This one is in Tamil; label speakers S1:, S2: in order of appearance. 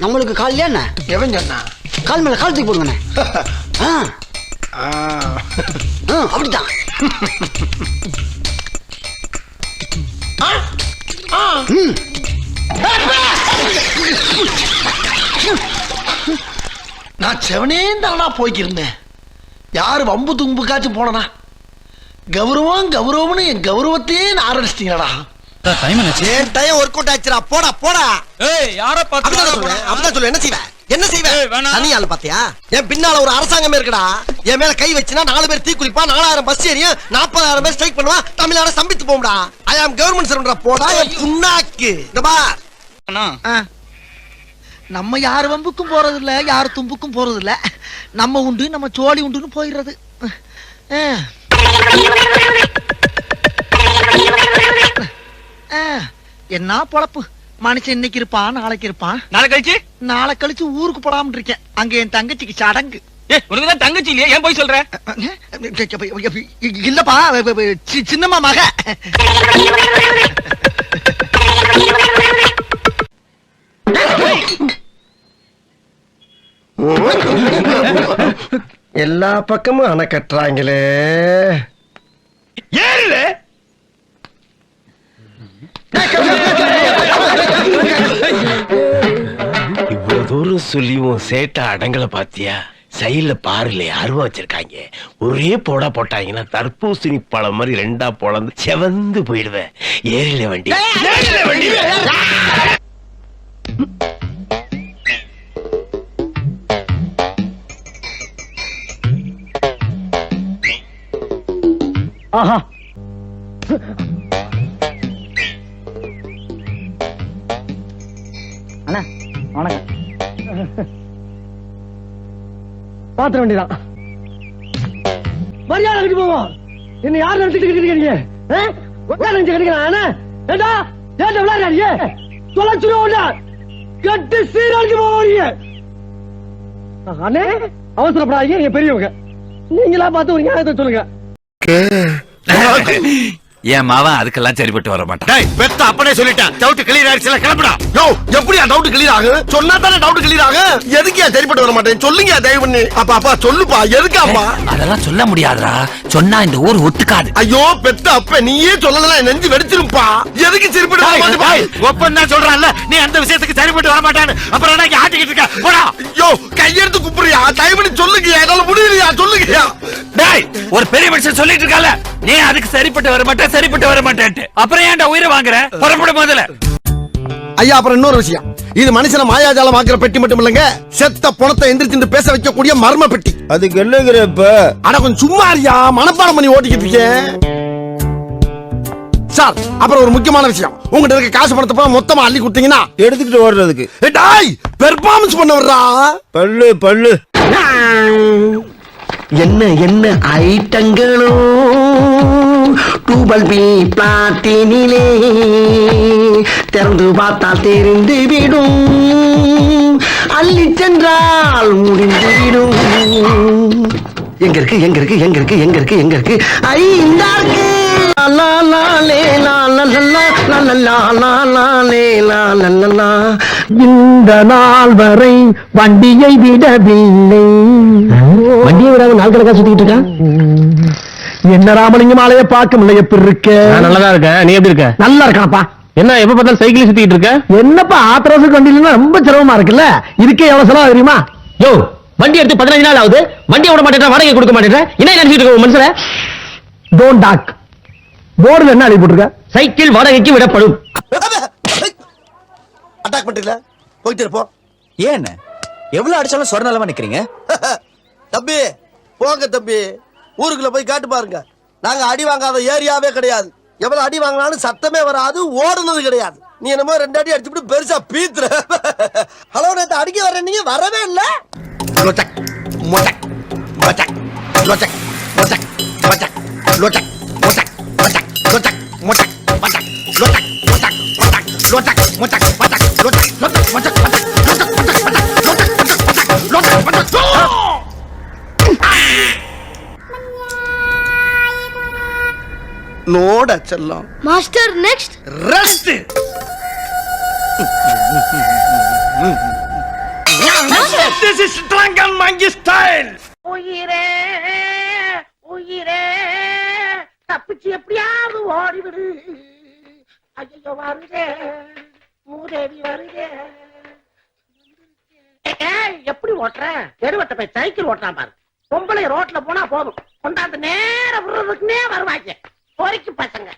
S1: நம்மளுக்கு காலையில என்ன?
S2: எவன் சொன்னா?
S1: கால் மேல கால் தூக்கி போடுங்கண்ணே. ஆ.
S2: ஆ.
S1: அப்படித்தான். ம்.
S2: நான் செவனே தானா போய்க்கிருந்தேன். யாரு வம்பு தும்புக்காச்சும் போனனா? கௌரவம் கௌரவம்னு என் கௌரவத்தையே நான் ஆரம்பிச்சிட்டீங்களா
S3: டைம் ஒர்க் அவுட் ஆச்சுடா. போடா போடா.
S4: ஏய் யார
S3: சொல்லுவேன் அப்படிதான் சொல்லுவேன் என்ன செய்வேன் என்ன
S4: வேணாம்.
S3: தனி ஆள் பாத்தியா என் பின்னால ஒரு அரசாங்கமே இருக்குடா. என் மேல கை வச்சுனா நாலு பேர் தீ குளிப்பா நாலாயிரம் பஸ் ஏறியும் நாற்பதாயிரம் பேர் ஸ்ட்ரைக் பண்ணுவா தமிழ்நாடு சம்பித்து போகும்டா. ஐ ஆம் கவர்மெண்ட் சர்வன்டா போடா என் புண்ணாக்கு.
S2: நம்ம யார் வம்புக்கும் போறது இல்ல யார் தும்புக்கும் போறது இல்ல நம்ம உண்டு நம்ம சோழி உண்டுன்னு போயிடுறது. ஆ. ஆ. என்ன பொழப்பு? மனுஷன் இன்னைக்கு இருப்பான் நாளைக்கு இருப்பான்.
S4: நாளை கழிச்சு?
S2: நாளை கழிச்சு ஊருக்கு போடாம இருக்கேன். அங்க என் தங்கச்சிக்கு சடங்கு.
S4: ஏ உனக்கு தான் தங்கச்சி இல்லையா? ஏன் போய் சொல்ற?
S2: இல்லப்பா சின்னம்மா மக.
S3: எல்லா பக்கமும் அணை கட்டுறாங்களே
S5: இவ்வளவு தூரம் சொல்லியும் சேட்டை அடங்கல பாத்தியா? சைடுல பாருல அருவா வச்சிருக்காங்க. ஒரே போடா போட்டாங்கன்னா தர்பூசணி பழம் மாதிரி ரெண்டா பொழந்து செவந்து போயிடுவேன். ஏறில வண்டி. வண்டி
S1: அண்ணா வணக்கம். பாத்திர வேண்டியதான் மரியாதை கட்டி போவோம் என்ன யார் நினைச்சிட்டு இருக்கீங்க? நினைச்சு கிடைக்கிறா ஏண்டா? ஏண்டா விளையாடுறீங்க தொலைச்சுருவோம்டா கட்டு சீரழிச்சு போவீங்க அண்ணே அவசரப்படாதீங்க. நீங்க பெரியவங்க. நீங்களா பார்த்து ஒரு நியாயத்தை சொல்லுங்க.
S6: என் மாவன் அதுக்கெல்லாம் சரிப்பட்டு வர மாட்டான்.
S3: டேய் பெத்த அப்பனே சொல்லிட்டேன். டவுட் கிளியர் ஆயிடுச்சுல கிளம்புடா. யோ எப்படியா டவுட் கிளியர் ஆகும் சொன்னா தானே டவுட் கிளியர் ஆகும் எதுக்கியா சரிப்பட்டு வர மாட்டேன்? சொல்லுங்க தயவு பண்ணி அப்பா அப்பா சொல்லுப்பா எதுக்காப்பா?
S6: அதெல்லாம் சொல்ல முடியாதுடா. சொன்னா இந்த ஊர் ஒத்துக்காது.
S3: ஐயோ பெத்த அப்ப நீயே சொல்லலாம் நெஞ்சு வெடிச்சிருப்பா எதுக்கு சரிப்பட்டு வர மாட்டேன்?
S6: ஒப்பன் தான் சொல்றான்ல. நீ அந்த விஷயத்துக்கு சரிப்பட்டு வர மாட்டான்னு. அப்புறம் என்ன ஆட்டிக்கிட்டு இருக்க? போடா.
S3: ஐயோ கையெடுத்து குப்புறியா தயவு பண்ணி சொல்லுங்கயா என்னால முடியலையா? சொல்லுங்கயா
S6: டேய் ஒரு பெரிய மனுஷன் சொல்லிட்டு இருக்கல. நீ அதுக்கு சரிப்பட்டு வர மாட்டே சரிப்பட்டு வர மாட்டேன்ட்டு. அப்புறம் ஏன்டா உயிரை வாங்குற? புறப்பட முதல்ல.
S3: ஐயா அப்புறம் இன்னொரு விஷயம். இது மனுஷன மாயாஜாலம் ஆக்குற பெட்டி மட்டும் இல்லைங்க செத்த பணத்தை எந்திரிச்சு பேச வைக்கக்கூடிய மர்ம பெட்டி.
S5: அதுக்கு என்னங்கிறப்ப
S3: அட கொஞ்சம் சும்மா இருயா மனப்பாடம் பண்ணி ஓட்டிக்கிட்டு இருக்கேன் சார் அப்புறம் ஒரு முக்கியமான விஷயம். உங்ககிட்ட இருக்க காசு பணத்தை பூரா மொத்தமா அள்ளி கொடுத்தீங்கன்னா
S5: எடுத்துக்கிட்டு ஓடுறதுக்கு.
S3: ஏய், டாய் பெர்ஃபார்மன்ஸ் பண்ண வர்றா
S5: பல்லு பல்லு
S3: என்ன என்ன ஐட்டங்களோ டூபல் பி பிளாட்டினிலே திறந்து பார்த்தால் தெரிந்து விடும் அள்ளி சென்றால் முடிந்து விடும் எங்க இருக்கு எங்க இருக்கு எங்க இருக்கு எங்க இருக்கு எங்க இருக்கு ஐ இந்த லா லா லே லா லா லா இந்த நாள் வரை வண்டியை விடவில்லை விடாம நாள் கணக்கா சுத்திட்டு இருக்கான் என்ன ராமலிங்கம் ஆலைய பார்க்க முடியல எப்படி இருக்க?
S5: நல்லதா இருக்க நீ எப்படி இருக்க?
S3: நல்லா இருக்கானப்பா.
S5: என்ன எப்ப பார்த்தாலும் சைக்கிள் சுத்திட்டு இருக்க?
S3: என்னப்பா ஆத்திரவசம் வண்டியில ரொம்ப சிரமமா இருக்குல்ல? இதுக்கே எவ்வளவு செலவு தெரியுமா?
S5: யோ வண்டி எடுத்து பதினஞ்சு நாள் ஆகுது. வண்டி விட மாட்டேன் வாடகை கொடுக்க மாட்டேன் என்ன நினைச்சிட்டு இருக்க மனுஷன
S3: டோன்ட் டாக் போர்டுல என்ன எழுதி போட்டிருக்க?
S5: சைக்கிள் வாடகைக்கு விடப்படும்.
S3: அட்டாக் பண்ணிட்டல போயிட்டு இருப்போம்
S7: ஏன் எவ்வளவு அடிச்சாலும் சொர நிலமா நிக்கிறீங்க?
S3: தம்பி போங்க தம்பி. ஊருக்குள்ள போய் காட்டு பாருங்க. நாங்க அடி வாங்காத ஏரியாவே கிடையாது. எவ்வளவு அடி வாங்கினாலும் சத்தமே வராது ஓடுனது கிடையாது. நீ என்னமோ ரெண்டு அடி அடிச்சுட்டு பெருசா பீத்துற. ஹலோ நேத்து அடிக்க வர நீங்க வரவே இல்ல. லொச்சக் மொச்சக் மொச்சக். நோட செல்லம்.
S8: Master next
S3: rest this is drunken monkey style
S8: உயிரே உயிரே. தப்பிச்சு எப்படியாவது ஓடிவிடு. ஐயோ வருதே. மூதேவி வருதே. எப்படி ஓட்டுற? தெருவட்ட போய் சைக்கிள் ஓட்டுறான் பாரு. பொம்பளை ரோட்ல போனா போதும். கொண்டாந்து நேர விடுறதுக்குன்னே வருவாங்க. பசங்க